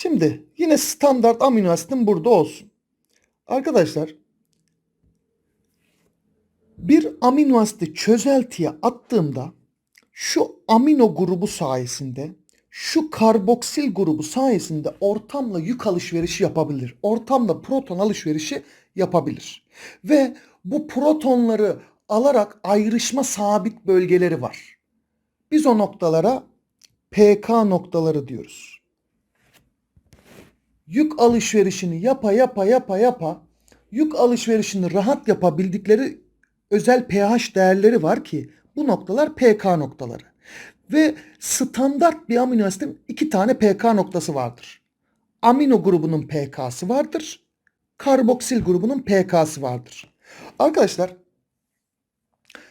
Şimdi yine standart amino asitin burada olsun. Arkadaşlar bir amino asiti çözeltiye attığımda şu amino grubu sayesinde şu karboksil grubu sayesinde ortamla yük alışverişi yapabilir. Ortamla proton alışverişi yapabilir. Ve bu protonları alarak ayrışma sabit bölgeleri var. Biz o noktalara PK noktaları diyoruz. Yük alışverişini yapa yapa yapa yapa yük alışverişini rahat yapabildikleri özel pH değerleri var ki bu noktalar PK noktaları. Ve standart bir amino asitin iki tane PK noktası vardır. Amino grubunun PK'sı vardır. Karboksil grubunun PK'sı vardır. Arkadaşlar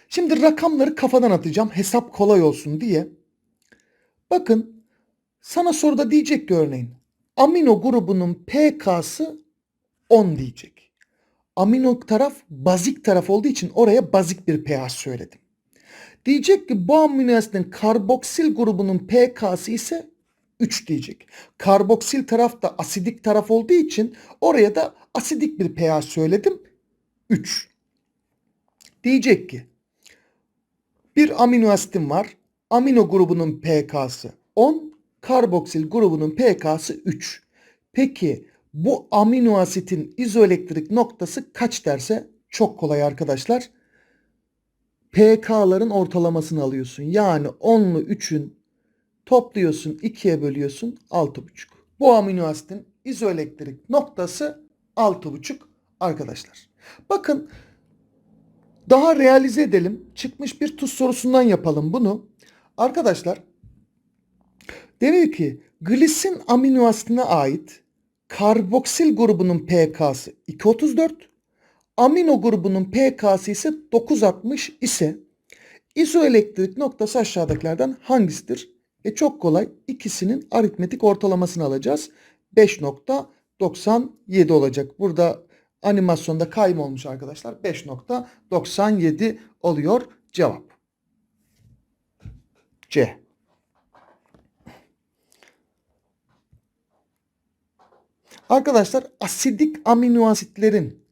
şimdi rakamları kafadan atacağım hesap kolay olsun diye. Bakın sana soruda diyecek ki örneğin amino grubunun PK'sı 10 diyecek. Amino taraf bazik taraf olduğu için oraya bazik bir pH söyledim. Diyecek ki bu amino asitin karboksil grubunun pK'sı ise 3 diyecek. Karboksil taraf da asidik taraf olduğu için oraya da asidik bir pH söyledim. 3. Diyecek ki bir amino asitim var. Amino grubunun pK'sı 10, karboksil grubunun pK'sı 3. Peki bu amino asitin izoelektrik noktası kaç derse çok kolay arkadaşlar. PK'ların ortalamasını alıyorsun. Yani 10'lu 3'ün topluyorsun 2'ye bölüyorsun 6,5. Bu amino asitin izoelektrik noktası 6,5 arkadaşlar. Bakın daha realize edelim. Çıkmış bir tuz sorusundan yapalım bunu. Arkadaşlar deniyor ki glisin amino asitine ait karboksil grubunun pK'sı 2,34 amino grubunun pK'sı ise 960 ise izoelektrik noktası aşağıdakilerden hangisidir? E çok kolay. İkisinin aritmetik ortalamasını alacağız. 5.97 olacak. Burada animasyonda kayma olmuş arkadaşlar. 5.97 oluyor cevap. C. Arkadaşlar asidik amino asitlerin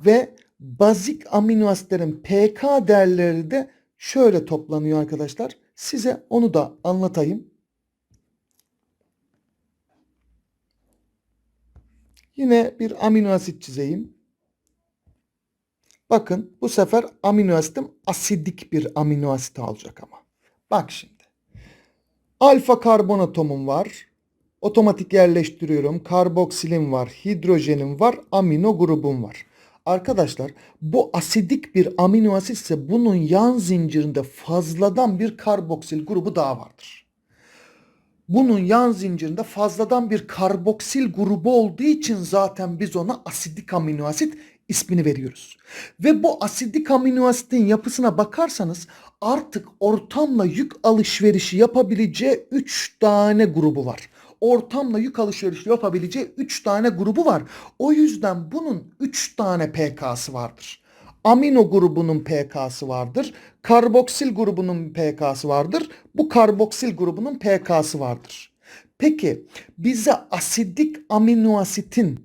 ve bazik amino asitlerin pK değerleri de şöyle toplanıyor arkadaşlar. Size onu da anlatayım. Yine bir amino asit çizeyim. Bakın bu sefer amino asitim asidik bir amino asit olacak ama. Bak şimdi. Alfa karbon atomum var. Otomatik yerleştiriyorum. Karboksilim var, hidrojenim var, amino grubum var. Arkadaşlar bu asidik bir amino asit ise bunun yan zincirinde fazladan bir karboksil grubu daha vardır. Bunun yan zincirinde fazladan bir karboksil grubu olduğu için zaten biz ona asidik amino asit ismini veriyoruz. Ve bu asidik amino asitin yapısına bakarsanız artık ortamla yük alışverişi yapabileceği 3 tane grubu var ortamla yük alışverişi yapabileceği 3 tane grubu var. O yüzden bunun 3 tane PK'sı vardır. Amino grubunun PK'sı vardır. Karboksil grubunun PK'sı vardır. Bu karboksil grubunun PK'sı vardır. Peki bize asidik amino asitin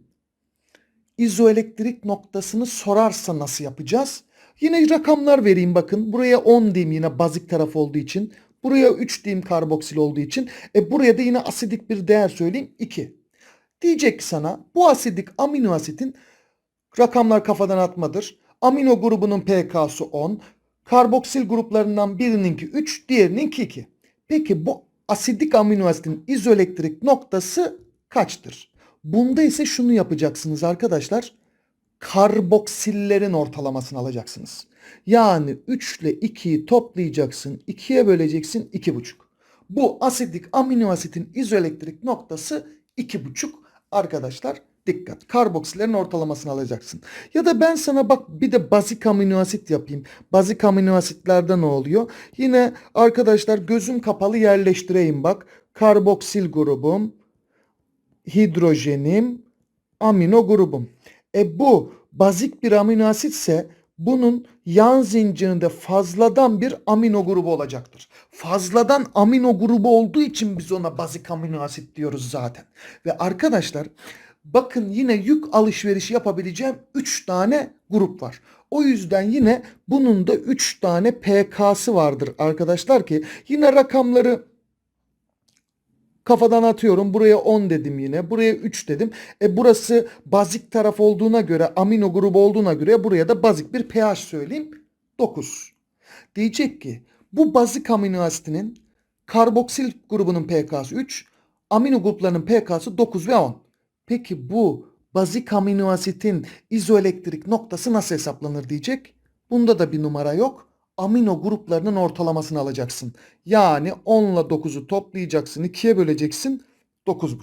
izoelektrik noktasını sorarsa nasıl yapacağız? Yine rakamlar vereyim bakın. Buraya 10 diyeyim yine bazik taraf olduğu için. Buraya 3 diyeyim karboksil olduğu için. E buraya da yine asidik bir değer söyleyeyim 2. Diyecek sana bu asidik amino asitin rakamlar kafadan atmadır. Amino grubunun pK'sı 10. Karboksil gruplarından birininki 3, diğerininki 2. Peki bu asidik amino asitin izoelektrik noktası kaçtır? Bunda ise şunu yapacaksınız arkadaşlar. Karboksillerin ortalamasını alacaksınız. Yani 3 ile 2'yi toplayacaksın. 2'ye böleceksin 2,5. Bu asidik amino asitin izoelektrik noktası 2,5 arkadaşlar. Dikkat. Karboksilerin ortalamasını alacaksın. Ya da ben sana bak bir de bazik amino asit yapayım. Bazik amino asitlerde ne oluyor? Yine arkadaşlar gözüm kapalı yerleştireyim bak. Karboksil grubum, hidrojenim, amino grubum. E bu bazik bir amino asitse bunun yan zincirinde fazladan bir amino grubu olacaktır. Fazladan amino grubu olduğu için biz ona bazik amino asit diyoruz zaten. Ve arkadaşlar bakın yine yük alışverişi yapabileceğim 3 tane grup var. O yüzden yine bunun da 3 tane PK'sı vardır arkadaşlar ki yine rakamları kafadan atıyorum. Buraya 10 dedim yine. Buraya 3 dedim. E burası bazik taraf olduğuna göre, amino grubu olduğuna göre buraya da bazik bir pH söyleyeyim. 9. Diyecek ki bu bazik amino asitinin karboksil grubunun pK'sı 3, amino gruplarının pK'sı 9 ve 10. Peki bu bazik amino asitin izoelektrik noktası nasıl hesaplanır diyecek. Bunda da bir numara yok. Amino gruplarının ortalamasını alacaksın. Yani 10 ile 9'u toplayacaksın. 2'ye böleceksin. 9,5.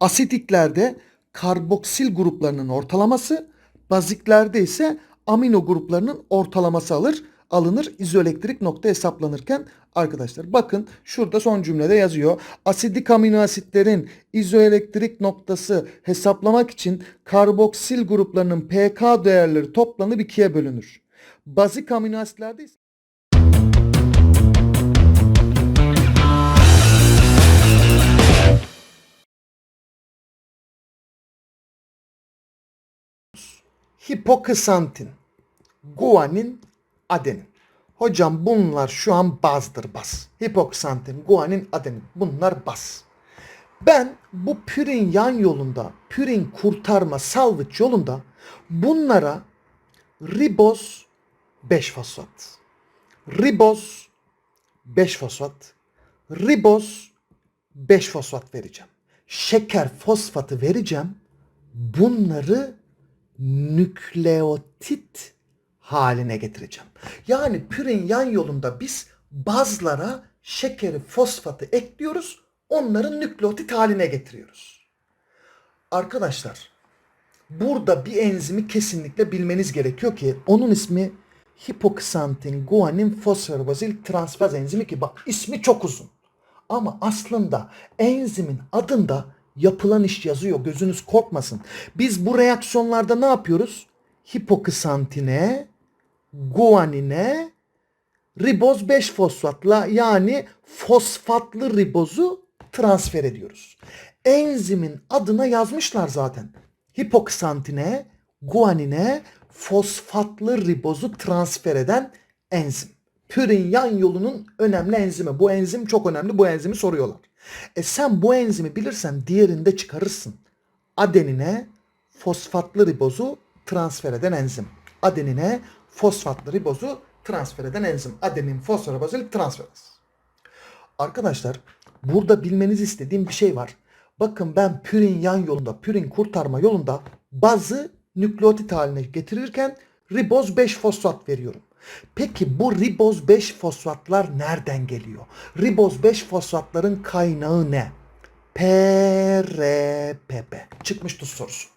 Asitiklerde karboksil gruplarının ortalaması, baziklerde ise amino gruplarının ortalaması alır alınır izoelektrik nokta hesaplanırken arkadaşlar bakın şurada son cümlede yazıyor. Asidik amino asitlerin izoelektrik noktası hesaplamak için karboksil gruplarının pK değerleri toplanıp ikiye bölünür. Bazik amino asitlerde ise hipoksantin, guanin, adenin. Hocam bunlar şu an bazdır baz. Hipoksantin, guanin, adenin. Bunlar baz. Ben bu pürin yan yolunda, pürin kurtarma salvıç yolunda bunlara riboz 5 fosfat, riboz 5 fosfat, riboz 5 fosfat vereceğim. Şeker fosfatı vereceğim. Bunları nükleotit haline getireceğim. Yani pürin yan yolunda biz bazlara şekeri fosfatı ekliyoruz. Onları nükleotit haline getiriyoruz. Arkadaşlar burada bir enzimi kesinlikle bilmeniz gerekiyor ki onun ismi hipoksantin guanin fosforibazil transfaz enzimi ki bak ismi çok uzun. Ama aslında enzimin adında yapılan iş yazıyor. Gözünüz korkmasın. Biz bu reaksiyonlarda ne yapıyoruz? Hipokısantine, guanine, riboz 5 fosfatla yani fosfatlı ribozu transfer ediyoruz. Enzimin adına yazmışlar zaten. Hipokısantine, guanine, fosfatlı ribozu transfer eden enzim. Pürin yan yolunun önemli enzimi. Bu enzim çok önemli. Bu enzimi soruyorlar. E sen bu enzimi bilirsen diğerinde çıkarırsın. Adenine fosfatlı ribozu transfer eden enzim. Adenine fosfatlı ribozu transfer eden enzim. Adenin fosforibazil transferaz. Arkadaşlar burada bilmenizi istediğim bir şey var. Bakın ben pürin yan yolunda, pürin kurtarma yolunda bazı nükleotit haline getirirken riboz 5 fosfat veriyorum. Peki bu riboz 5 fosfatlar nereden geliyor? Riboz 5 fosfatların kaynağı ne? PRPP. Çıkmış sorusu.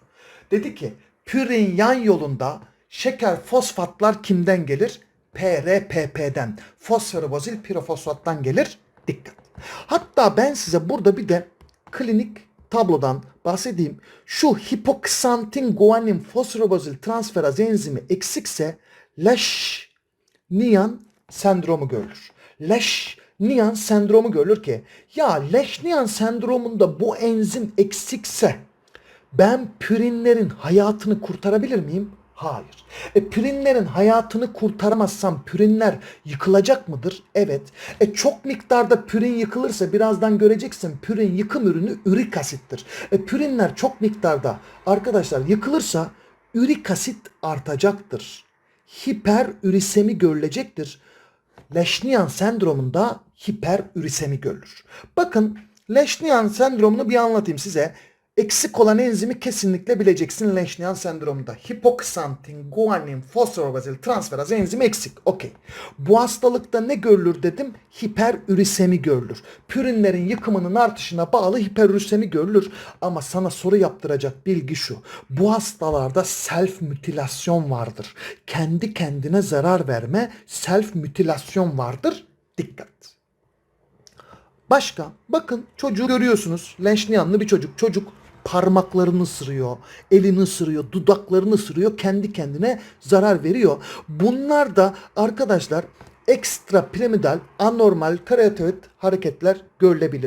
Dedi ki pürin yan yolunda şeker fosfatlar kimden gelir? PRPP'den. Fosforibazil pirofosfattan gelir. Dikkat. Hatta ben size burada bir de klinik tablodan bahsedeyim. Şu hipoksantin guanin fosforibazil transferaz enzimi eksikse leş Niyan sendromu görülür. Leş Niyan sendromu görülür ki ya leş Niyan sendromunda bu enzim eksikse ben pürinlerin hayatını kurtarabilir miyim? Hayır. E pürinlerin hayatını kurtaramazsam pürinler yıkılacak mıdır? Evet. E çok miktarda pürin yıkılırsa birazdan göreceksin pürin yıkım ürünü ürik asittir. E pürinler çok miktarda arkadaşlar yıkılırsa ürik asit artacaktır hiperürisemi görülecektir. Leşniyan sendromunda hiperürisemi görülür. Bakın Leşniyan sendromunu bir anlatayım size. Eksik olan enzimi kesinlikle bileceksin Leşniyan sendromunda. Hipoksantin, guanin, fosforibazil transferaz enzimi eksik. Okey. Bu hastalıkta ne görülür dedim? Hiperürisemi görülür. Pürinlerin yıkımının artışına bağlı hiperürisemi görülür. Ama sana soru yaptıracak bilgi şu. Bu hastalarda self mütilasyon vardır. Kendi kendine zarar verme self mütilasyon vardır. Dikkat. Başka bakın çocuğu görüyorsunuz. Leşniyanlı bir çocuk. Çocuk parmaklarını ısırıyor, elini ısırıyor, dudaklarını ısırıyor, kendi kendine zarar veriyor. Bunlar da arkadaşlar ekstra piramidal anormal karyotoid hareketler görülebilir.